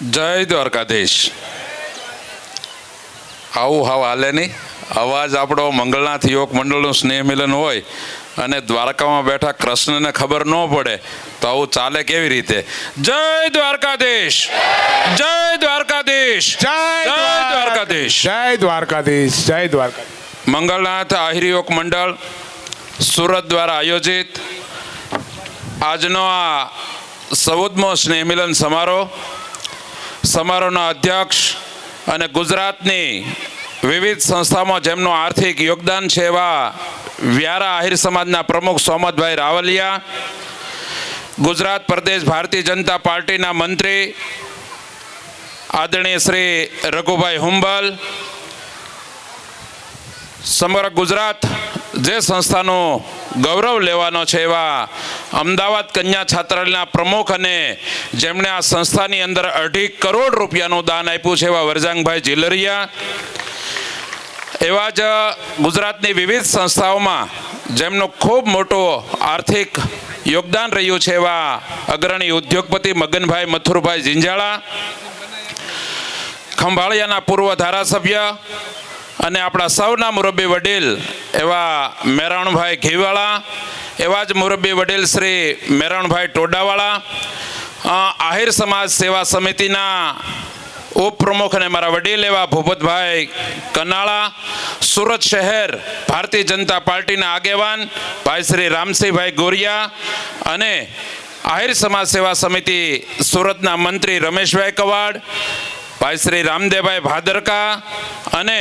જય દ્વારકાધીશ. આવું હાવ હાલે નહીં. અવાજ આપણો મંગળનાથ યોગ મંડળનું સ્નેહ મિલન હોય અને દ્વારકામાં બેઠા કૃષ્ણને ખબર ન પડે તો આવું ચાલે કેવી રીતે? જય દ્વારકાધીશ. જય દ્વારકાધીશ. જય દ્વારકાધીશ. જય દ્વારકાધીશ. જય દ્વારકા મંગળનાથ આહિર યોગ મંડળ સુરત દ્વારા આયોજિત આજનો આ સૌદમો સ્નેહ મિલન સમારોહ સમારોહના અધ્યક્ષ અને ગુજરાતની વિવિધ સંસ્થામાં જેમનું આર્થિક યોગદાન છે એવા વ્યારા આહિર સમાજના પ્રમુખ સોમતભાઈ રાવલિયા, ગુજરાત પ્રદેશ ભારતીય જનતા પાર્ટીના મંત્રી આદરણીય શ્રી રઘુભાઈ હુંબલ, સમગ્ર ગુજરાત જે સંસ્થાનું ગૌરવ લેવાનો છે એવા અમદાવાદ કન્યા છાત્રાલયના પ્રમુખ અને જેમણે આ સંસ્થાની અંદર અઢી કરોડ રૂપિયાનું દાન આપ્યું છે એવા વરજાંગભાઈ જીલરિયા એવા જ ગુજરાતની વિવિધ સંસ્થાઓમાં જેમનું ખૂબ મોટું આર્થિક યોગદાન રહ્યું છે એવા અગ્રણી ઉદ્યોગપતિ મગનભાઈ મથુરભાઈ જિંજાળા ખંભાળિયાના પૂર્વ ધારાસભ્ય અને આપણા સૌના મુરબ્બી વડીલ એવા મેરાણભાઈ ઘીવાળા, એવા જ મુરબ્બી વડીલ શ્રી મેરાણભાઈ ટોડાવાળા આહિર સમાજ સેવા સમિતિના ઉપપ્રમુખ અને મારા વડીલ એવા ભૂપતભાઈ કનાળા, સુરત શહેર ભારતીય જનતા પાર્ટીના આગેવાન ભાઈ શ્રી રામસિંહભાઈ ગોરિયા અને આહિર સમાજ સેવા સમિતિ સુરતના મંત્રી રમેશભાઈ કવાડ ભાઈ શ્રી રામદેવભાઈ ભાદરકા અને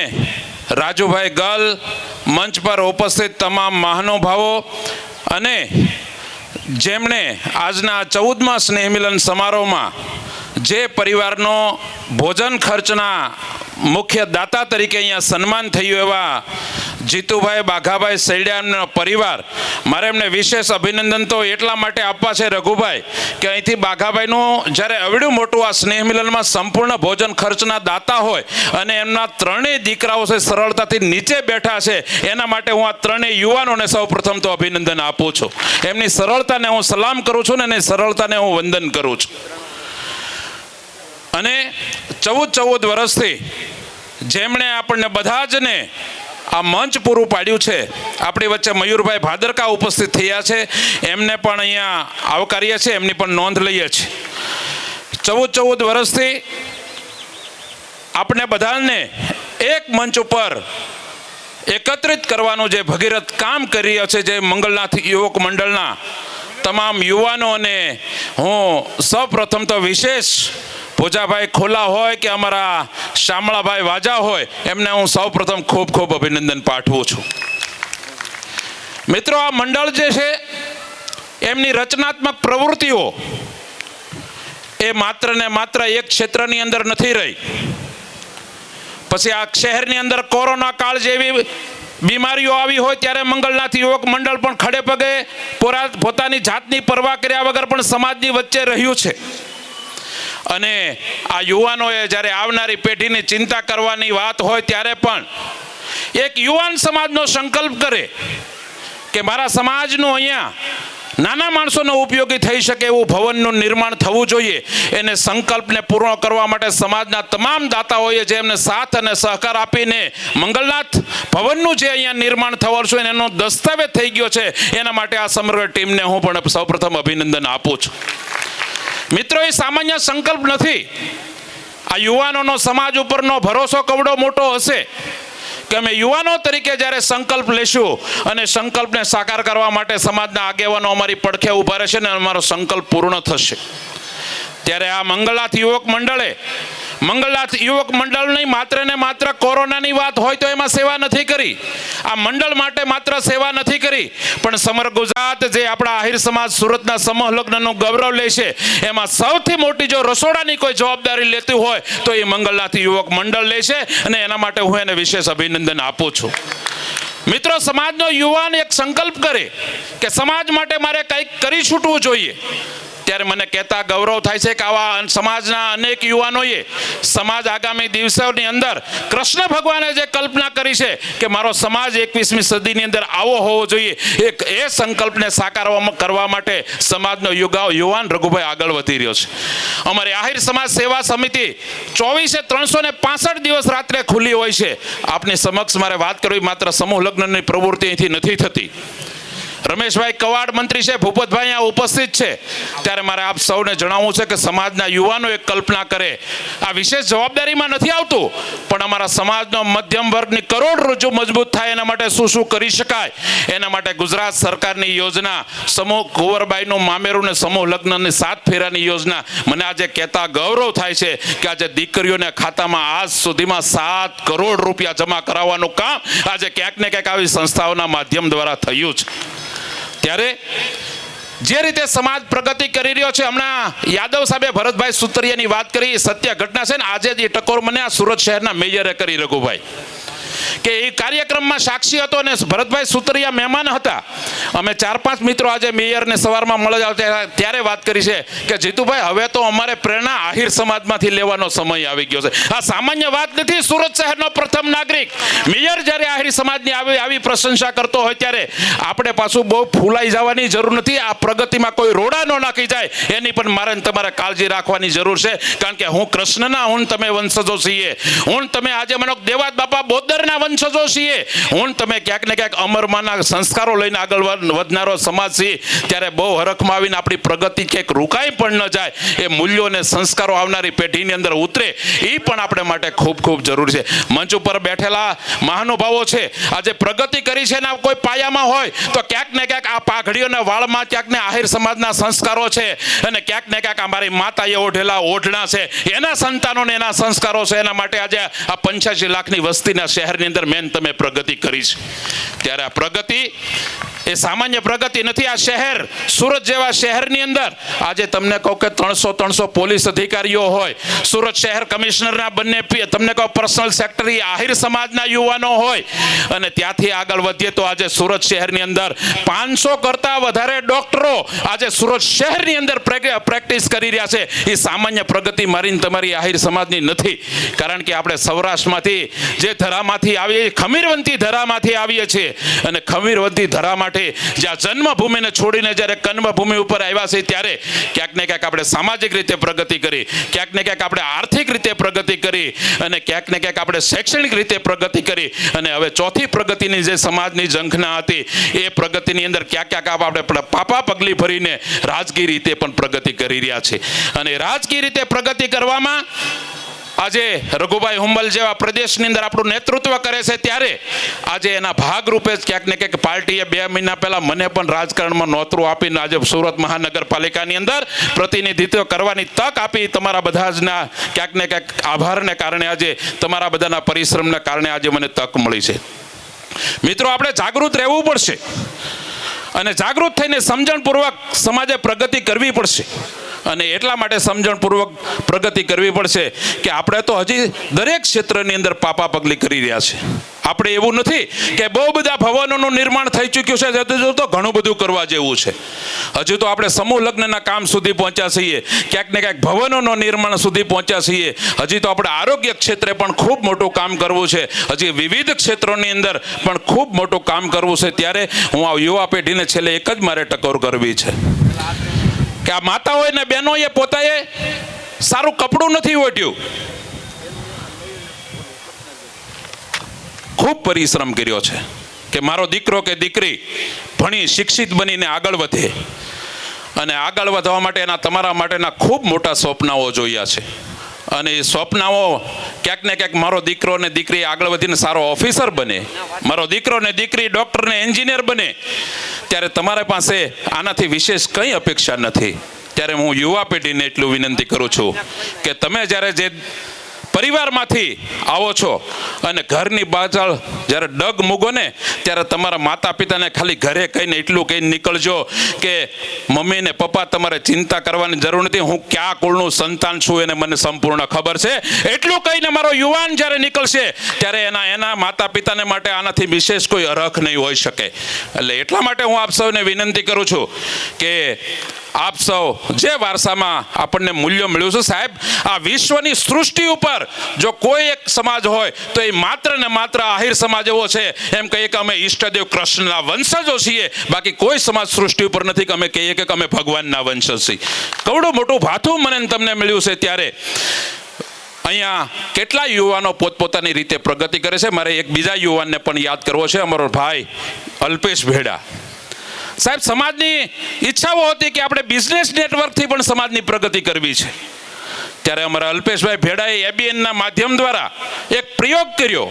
રાજુભાઈ ગલ મંચ પર ઉપસ્થિત તમામ મહાનુભાવો અને જેમણે આજના ચૌદમા સ્નેહમિલન સમારોહમાં જે પરિવારનો ભોજન ખર્ચના મુખ્ય દાતા તરીકે અહીંયા સન્માન થયું એવા જીતુભાઈ બાઘાભાઈ સૈડિયાનો પરિવાર. મારે એમને વિશેષ અભિનંદન તો એટલા માટે આપવા છે રઘુભાઈ, કે અહીંથી બાઘાભાઈનું જ્યારે અવડું મોટું આ સ્નેહ મિલનમાં સંપૂર્ણ ભોજન ખર્ચના દાતા હોય અને એમના ત્રણેય દીકરાઓ છે સરળતાથી નીચે બેઠા છે, એના માટે હું આ ત્રણેય યુવાનોને સૌ પ્રથમ તો અભિનંદન આપું છું. એમની સરળતાને હું સલામ કરું છું ને એની સરળતાને હું વંદન કરું છું. અને ચૌદ ચૌદ વર્ષથી જેમણે આપણને બધા જ ને આ મંચ પૂરું પાડ્યું છે. આપણી વચ્ચે મયુરભાઈ ભાદરકા ઉપસ્થિત થયા છે. એમને પણ અહીંયા આવકારીએ છીએ. એમની પણ નોંધ લઈએ છીએ. ચૌદ ચૌદ વર્ષથી આપણે બધાને એક મંચ ઉપર એકત્રિત કરવાનું જે ભગીરથ કામ કરી રહ્યા છે, જે મંગલનાથ યુવક મંડળના તમામ યુવાનોને હું સૌપ્રથમ તો વિશેષ ભોજાભાઈ ખોલા હોય કે અમારા શામળાભાઈ વાજા હોય, એમને હું સૌપ્રથમ ખૂબ ખૂબ અભિનંદન પાઠવું છું. મિત્રો, આ મંડળ જે છે, એમની રચનાત્મક પ્રવૃત્તિઓ એ માત્ર ને માત્ર એક ક્ષેત્રની અંદર નથી રહી. પછી આ શહેરની અંદર કોરોના કાળ જેવી બીમારીઓ આવી હોય ત્યારે મંગલનાથ યુવક મંડળ પણ ખડે પગે પોતાની જાતની પરવા કર્યા વગર પણ સમાજની વચ્ચે રહ્યું છે. અને આ યુવાનોએ જ્યારે આવનારી પેઢીની ચિંતા કરવાની વાત હોય ત્યારે પણ એક યુવાન સમાજનો સંકલ્પ કરે કે મારા સમાજનું અહીંયા નાના માણસોનો ઉપયોગી થઈ શકે એવું ભવનનું નિર્માણ થવું જોઈએ. એને સંકલ્પને પૂર્ણ કરવા માટે સમાજના તમામ દાતાઓએ જે એમને સાથ અને સહકાર આપીને મંગલનાથ ભવનનું જે અહીંયા નિર્માણ થવાનું છે એનો દસ્તાવેજ થઈ ગયો છે, એના માટે આ સમગ્ર ટીમને હું પણ સૌપ્રથમ અભિનંદન આપું છું. મિત્રો, એ સામાન્ય સંકલ્પ નથી. આ યુવાનોનો સમાજ ઉપરનો ભરોસો કવડો મોટો હશે? કે અમે યુવાનો તરીકે જ્યારે સંકલ્પ લેશું અને સંકલ્પને સાકાર કરવા માટે સમાજના આગેવાનો અમારી પડખે ઊભા રહેશે ને અમારો સંકલ્પ પૂર્ણ થશે. ત્યારે આ મંગળનાથ યુવક મંડળે મંગળનાથ યુવક મંડળની માત્ર ને માત્ર કોરોનાની વાત હોય તો એમાં સેવા નથી કરી. આ મંડળ માટે માત્ર સેવા નથી કરી. પણ સમગ્ર ગુજરાત જે આપણા આહિર સમાજ સુરતના સમૂહ લગ્નનું ગૌરવ લે છે, એમાં સૌથી મોટી જો રસોડાની કોઈ જવાબદારી લેતી હોય, તો એ મંગલનાથ યુવક મંડળ લે છે અને એના માટે હું એને વિશેષ અભિનંદન આપું છું. મિત્રો, સમાજનો યુવાન એક સંકલ્પ કરે કે સમાજ માટે મારે કંઈક કરી છૂટવું જોઈએ. ત્યારે મને કહેતા ગૌરવ થાય છે કે આવા સમાજના અનેક યુવાનોએ સમાજ આગામી દિવસોની અંદર કૃષ્ણ ભગવાને જે કલ્પના કરી છે કે મારો સમાજ એકવીસમી સદીની અંદર આવો હોવો જોઈએ, એક એ સંકલ્પને સાકારવામાં કરવા માટે સમાજનો યુગાવ યુવાન રઘુભાઈ આગળ વધી રહ્યો છે. અમારી આહિર સમાજ સેવા સમિતિ ચોવીસે ત્રણસો ને પાસઠ દિવસ રાત્રે ખુલ્લી હોય છે. આપની સમક્ષ મારે વાત કરવી માત્ર સમૂહ લગ્નની પ્રવૃત્તિ અહીંથી નથી થતી. રમેશભાઈ કવાડ મંત્રી છે, ભૂપતભાઈ અહીંયા ઉપસ્થિત છે. ત્યારે મારે આપ સૌને જણાવવું છે કે સમાજના યુવાનો એક કલ્પના કરે. આ વિશેષ જવાબદારીમાં નથી આવતું, પણ અમારા સમાજનો મધ્યમ વર્ગની કરોડરજ્જુ મજબૂત થાય એના માટે શું શું કરી શકાય? એના માટે ગુજરાત સરકારની યોજના, સમૂહ કુંવરબાઈનું મામેરું ને સમૂહ લગ્નની સાત ફેરાની યોજના. મને આજે કહેતા ગૌરવ થાય છે કે આજે દીકરીઓને ખાતામાં આજ સુધીમાં સાત કરોડ રૂપિયા જમા કરાવવાનું કામ આજે ક્યાંક ને ક્યાંક આવી સંસ્થાઓના માધ્યમ દ્વારા થયું છે ત્યારે જે રીતે સમાજ પ્રગતિ કરી રહ્યો છે, હમણાં યાદવ સાહેબે ભરતભાઈ સુતરિયાની વાત કરી, સત્ય ઘટના છે ને, આજે જ એ ટકોર મને આ સુરત શહેરના મેયરે કરી, રઘુભાઈ. કે એ કાર્યક્રમમાં સાક્ષી હતો અને ભરતભાઈ સુતરિયા મહેમાન હતા. અમે ચાર પાંચ મિત્રો આજે મેયરને સવારમાં મળી આવતા ત્યારે વાત કરી છે કે જીતુભાઈ, હવે તો અમારે પ્રેરણા આહિર સમાજમાંથી લેવાનો સમય આવી ગયો છે. આ સામાન્ય વાત નથી, સુરત શહેરનો પ્રથમ નાગરિક. મેયર જ્યારે આહિર સમાજની આવી આવી પ્રશંસા કરતો હોય ત્યારે આપણે પાછું બહુ ફૂલાઈ જવાની જરૂર નથી. આ પ્રગતિમાં કોઈ રોડા ન નાખી જાય. એની પણ મારે તમારે કાળજી રાખવાની જરૂર છે. કારણ કે હું કૃષ્ણના હું તમે વંશજો છીએ. હું તમે આજે મનો દેવાદ બાપા બોદરના વંશજો છીએ. હું તમે ક્યાંક ને ક્યાંક અમરમાના સંસ્કારો લઈને આગળ વધનારો સમાજ છીએ ત્યારે બહુ હરખમાં આવીને આપણી પ્રગતિ ક્યાંક રોકાઈ પણ ન જાય, એ મૂલ્યો અને સંસ્કારો આવનારી પેઢીની અંદર ઉતરે, એ પણ આપણે માટે ખૂબ ખૂબ જરૂરી છે. મંચ ઉપર બેઠેલા મહાનુભાવો છે, આજે પ્રગતિ કરી છે ને કોઈ પાયામાં હોય, તો ક્યાંક ને ક્યાંક આ પાઘડીઓના વાળમાં ક્યાંક ને આહિર સમાજના સંસ્કારો છે, અને ક્યાંક ને ક્યાંક અમારી માતાએ ઓઢેલા ઓઢણા છે, એના સંતાનોને એના સંસ્કારો છે, એના માટે આજે આ પંચ્યાસી લાખની વસ્તીના શહેરની અંદર મેન તમે પ્રગતિ કરી છે. ત્યારે આ પ્રગતિ એ સામાન્ય પ્રગતિ નથી આ શહેર. સુરત જેવા શહેરની અંદર આજે તમને કહું કે ત્રણસો ત્રણસો પોલીસ અધિકારીઓ હોય, સુરત શહેર કમિશનરના બંને તમને કહો પર્સનલ સેક્ટરી આહિર સમાજના યુવાનો હોય. અને ત્યાંથી આગળ વધીએ તો આજે સુરત શહેરની અંદર પાંચસો કરતાં વધારે ડોક્ટરો આજે સુરત શહેરની અંદર પ્રેક- પ્રેક્ટિસ કરી રહ્યા છે. એ સામાન્ય પ્રગતિ મારીને તમારી આહિર સમાજની નથી. કારણ કે આપણે સૌરાષ્ટ્રમાંથી જે ધરામાંથી આવીએ ખમીરવંતી ધરામાંથી આવીએ છીએ. અને ખમીરવંતી ધરા માટે જ્યાં જન્મભૂમિને છોડીને જ્યારે કર્મભૂમિ ઉપર આવ્યા છે ત્યારે ક્યાંક ને ક્યાંક આપણે સામાજિક રીતે પ્રગતિ કરી, ક્યાંક ને ક્યાંક આપણે આર્થિક રીતે પ્રગતિ કરી અને ક્યાંક ને ક્યાંક આપણે શૈક્ષણિક રીતે પ્રગતિ કરી. અને હવે ચોથી પ્રગતિની જે સમાજની ઝંખના હતી, એ પ્રગતિની અંદર ક્યાંક ક્યાંક આપણે પાપા પગલી ભરીને રાજકીય રીતે પણ પ્રગતિ કરી રહ્યા છે. અને રાજકીય રીતે પ્રગતિ કરવામાં આજે રઘુભાઈ હુંબલ જેવા પ્રદેશની અંદર આપણું નેતૃત્વ કરે છે ત્યારે આજે એના ભાગરૂપે જ ક્યાંક ને ક્યાંક પાર્ટીએ બે મહિના પહેલાં મને પણ રાજકારણમાં નોતરું આપીને આજે સુરત મહાનગરપાલિકાની અંદર પ્રતિનિધિત્વ કરવાની તક આપી તમારા બધા જના ક્યાંક ને ક્યાંક આભારને કારણે આજે તમારા બધાના પરિશ્રમને કારણે આજે મને તક મળી છે. મિત્રો, આપણે જાગૃત રહેવું પડશે અને જાગૃત થઈને સમજણપૂર્વક સમાજે પ્રગતિ કરવી પડશે. અને એટલા માટે સમજણપૂર્વક પ્રગતિ કરવી પડશે કે આપણે તો હજી દરેક ક્ષેત્રની અંદર પાપા પગલી કરી રહ્યા છે. આપણે એવું નથી કે બહુ બધા ભવનોનું નિર્માણ થઈ ચૂક્યું છે, હજુ તો ઘણું બધું કરવા જેવું છે. હજુ તો આપણે સમૂહ લગ્નના કામ સુધી પહોંચ્યા છીએ, ક્યાંક ને ક્યાંક ભવનોનું નિર્માણ સુધી પહોંચ્યા છીએ, હજી તો આપણે આરોગ્ય ક્ષેત્રે પણ ખૂબ મોટું કામ કરવું છે, હજી વિવિધ ક્ષેત્રોની અંદર પણ ખૂબ મોટું કામ કરવું છે, ત્યારે હું આ યુવા પેઢીને છેલ્લે એક જ મારે ટકોર કરવી છે. કે આ માતાઓએ ને બહેનોએ પોતાએ સારું કપડું નથી ઓઢ્યું. ખૂબ પરિશ્રમ કર્યો છે કે મારો દીકરો કે દીકરી ભણી શિક્ષિત બનીને આગળ વધે. અને આગળ વધવા માટે એના તમારા માટેના ખૂબ મોટા સ્વપ્નાઓ જોયા છે. અને એ સ્વપ્નાઓ ક્યાંક ને ક્યાંક મારો દીકરો ને દીકરી આગળ વધીને સારો ઓફિસર બને. મારો દીકરો ને દીકરી ડૉક્ટર ને એન્જિનિયર બને. ત્યારે તમારા પાસે આનાથી વિશેષ કંઈ અપેક્ષા નથી. ત્યારે હું યુવા પેઢીને એટલું વિનંતી કરું છું કે તમે જ્યારે જે પરિવારમાંથી આવો છો. અને ઘરની પાછળ જ્યારે ડગ મૂગો ને, ત્યારે તમારા માતા પિતાને ખાલી ઘરે કહીને એટલું કહીને નીકળજો કે મમ્મી ને પપ્પા તમારે ચિંતા કરવાની જરૂર નથી. હું ક્યાં કુળનું સંતાન છું એને મને સંપૂર્ણ ખબર છે. એટલું કહીને મારો યુવાન જ્યારે નીકળશે, ત્યારે એના એના માતા પિતાને માટે આનાથી વિશેષ કોઈ અરખ નહીં હોઈ શકે. એટલે એટલા માટે હું આપ સૌને વિનંતી કરું છું કે આપ સૌ જે વારસામાં આપણને મૂલ્ય મળ્યું છે સાહેબ, આ વિશ્વની સૃષ્ટિ ઉપર જો કોઈ એક સમાજ હોય, તો એ માત્ર ને માત્ર આહિર સમાજ એવો છે. એમ કહીએ કે અમે ઈષ્ટદેવ કૃષ્ણના વંશજો છીએ. બાકી કોઈ સમાજ સૃષ્ટિ ઉપર નથી કે અમે કહીએ કે અમે ભગવાનના વંશજ છીએ. કવડું મોટું ભાથું મને તમને મળ્યું છે ત્યારે અહીંયા કેટલા યુવાનો પોતપોતાની રીતે પ્રગતિ કરે છે? મારે એક બીજા યુવાનને પણ યાદ કરવો છે, અમારો ભાઈ અલ્પેશ ભેડા. સાહેબ, સમાજની ઈચ્છાઓ હતી કે આપણે બિઝનેસ નેટવર્કથી પણ સમાજની પ્રગતિ કરવી છે. ત્યારે અમારા અલ્પેશભાઈ ભેડાએ એબીએનના માધ્યમ દ્વારા એક પ્રયોગ કર્યો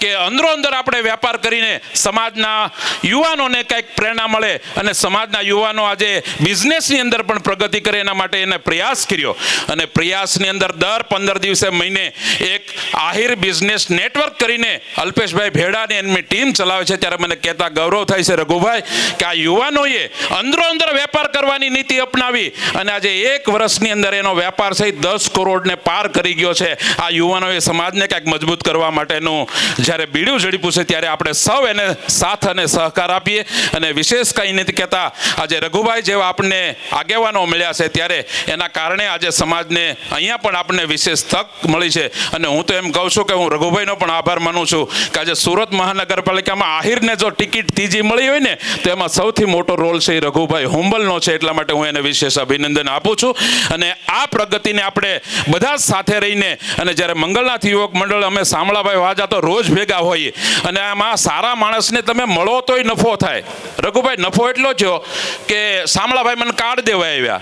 કે અંદરો અંદર આપણે વ્યાપાર કરીને સમાજના યુવાનોને કંઈક પ્રેરણા મળે અને સમાજના યુવાનો આજે બિઝનેસની અંદર પણ પ્રગતિ કરે એના માટે એને પ્રયાસ કર્યો. અને પ્રયાસની અંદર દર પંદર દિવસે મહિને એક આહિર બિઝનેસ નેટવર્ક કરીને અલ્પેશભાઈ ભેડાની એમની ટીમ ચલાવે છે. ત્યારે મને કહેતા ગૌરવ થાય છે રઘુભાઈ કે આ યુવાનોએ અંદરો અંદર વેપાર કરવાની નીતિ અપનાવી અને આજે એક વર્ષની અંદર એનો વેપાર છે દસ કરોડને પાર કરી ગયો છે. આ યુવાનોએ સમાજને કંઈક મજબૂત કરવા માટેનું જ્યારે બીડું ઝડપ્યું છે ત્યારે આપણે સૌ એને સાથ અને સહકાર આપીએ અને વિશેષ કંઈ નથી કહેતા. આજે રઘુભાઈ જેવા આપણને આગેવાનો મળ્યા છે ત્યારે એના કારણે આજે સમાજને અહીંયા પણ આપણને વિશેષ તક મળી છે. અને હું તો એમ કહું છું કે હું રઘુભાઈનો પણ આભાર માનું છું કે આજે સુરત મહાનગરપાલિકામાં આહિરને જો ટિકિટ ત્રીજી મળી હોય ને, તો એમાં સૌથી મોટો રોલ છે એ રઘુભાઈ હુંબલનો છે. એટલા માટે હું એને વિશેષ અભિનંદન આપું છું. અને આ પ્રગતિને આપણે બધા સાથે રહીને અને જ્યારે મંગલનાથ યુવક મંડળ અમે શામળાભાઈ વાજા તો રોજ ભેગા હોઈએ અને આમાં સારા માણસને તમે મળો તોય નફો થાય. રઘુભાઈ, નફો એટલો થયો કે શામળાભાઈ મને કાર્ડ દેવા આવ્યા.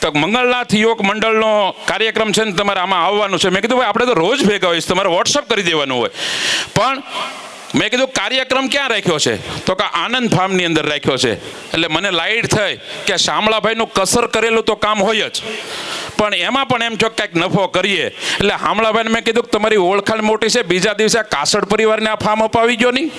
તો મંગલનાથ યુવક મંડળનો કાર્યક્રમ છે ને તમારે આમાં આવવાનું છે. મેં કીધું, ભાઈ, આપણે તો રોજ ભેગા હોઈશ, તમારે વોટ્સઅપ કરી દેવાનું હોય. પણ મેં કીધું, કાર્યક્રમ ક્યાં રાખ્યો છે? તો કે આનંદ ફાર્મની અંદર રાખ્યો છે. એટલે મને લાઈટ થઈ કે શામળાભાઈનું કસર કરેલું તો કામ હોય જ. પણ એમાં પણ એમ છો કંઈક નફો કરીએ, એટલે હામળાભાઈને મેં કીધું કે તમારી ઓળખાણ મોટી છે, બીજા દિવસે કાસડ પરિવારને આ ફાર્મ અપાવી ગયો નહીં?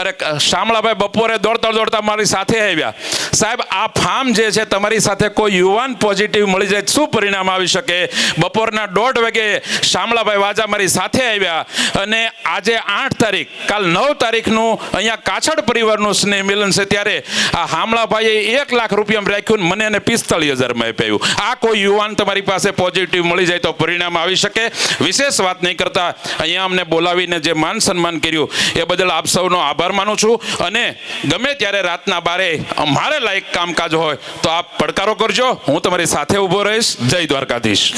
અરે શામળાભાઈ બપોરે દોડતા દોડતા મારી સાથે આવ્યા. સાહેબ, આ ફાર્મ જે છે, તમારી સાથે કોઈ યુવાન પોઝિટિવ મળી જાય, શું પરિણામ આવી શકે? બપોરના દોઢ વાગે શામળાભાઈ વાજા મારી સાથે આવ્યા અને આજે આઠ તારીખ, કાલ નવ તારીખનું અહીંયા કાછડ પરિવારનું સ્નેહ મિલન છે, ત્યારે આ હામળાભાઈએ એક લાખ રૂપિયામાં રાખ્યું મને અને પિસ્તાળીસ હજારમાં આપ્યું. આ કોઈ યુવાન તમારી પાસે પોઝિટિવ મળી જાય તો પરિણામ આવી શકે? વિશેષ વાત નહીં કરતા, અહીંયા અમને બોલાવીને જે માન સન્માન કર્યું, એ બદલ આપ સૌનો આભાર માનું છું. અને ગમે ત્યારે રાતના બારે મારે લાયક કામકાજ હોય તો આપ પડકારો કરજો. હું તમારી સાથે ઊભો રહીશ. જય દ્વારકાધીશ.